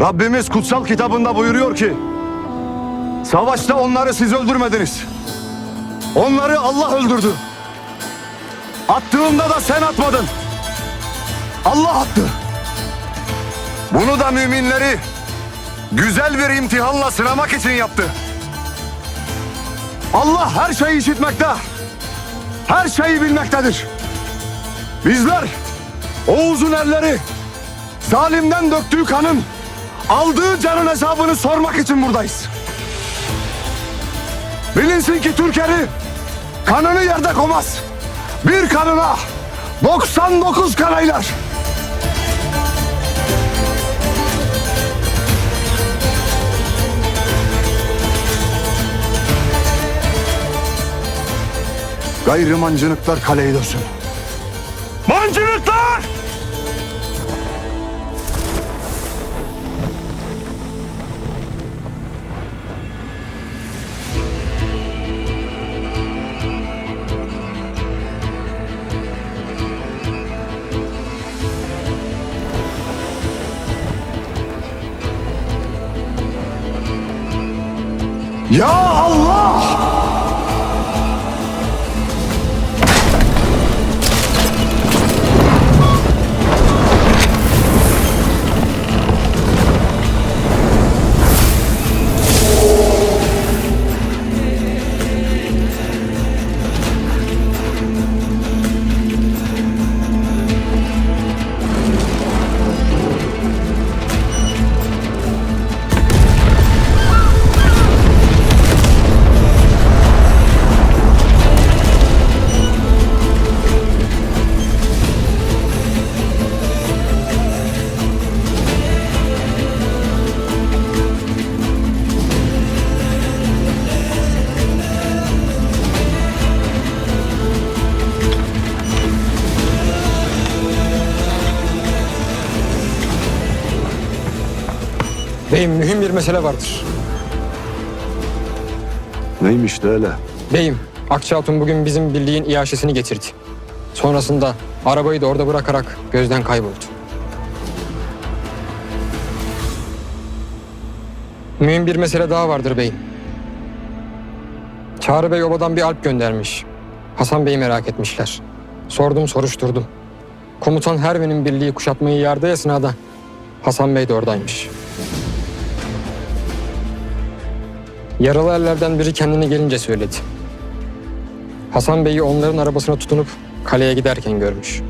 Rabbimiz kutsal kitabında buyuruyor ki Savaşta onları siz öldürmediniz. Onları Allah öldürdü. Attığında da sen atmadın. Allah attı. Bunu da müminleri güzel bir imtihanla sınamak için yaptı. Allah her şeyi işitmekte. Her şeyi bilmektedir. Bizler Oğuz'un elleri zalimden döktüğü kanın aldığı canın hesabını sormak için buradayız. Bilinsin ki Türkeri kanını yerde komaz. Bir kanına 99 kanaylar. Gayrı mancınıklar kaleyi dönsün. Mancınıklar! Ya Allah! Beyim mühim bir mesele vardır. Neymiş de öyle? Beyim, Akça Hatun bugün bizim birliğin iaşesini getirdi. Sonrasında arabayı da orada bırakarak gözden kayboldu. Mühim bir mesele daha vardır beyim. Çağrı Bey obadan bir alp göndermiş. Hasan Bey'i merak etmişler. Sordum soruşturdum. Komutan Herve'nin birliği kuşatmayı yardığı esnada Hasan Bey de oradaymış. Yaralı ellerden biri kendine gelince söyledi. Hasan Bey'i onların arabasına tutunup kaleye giderken görmüş.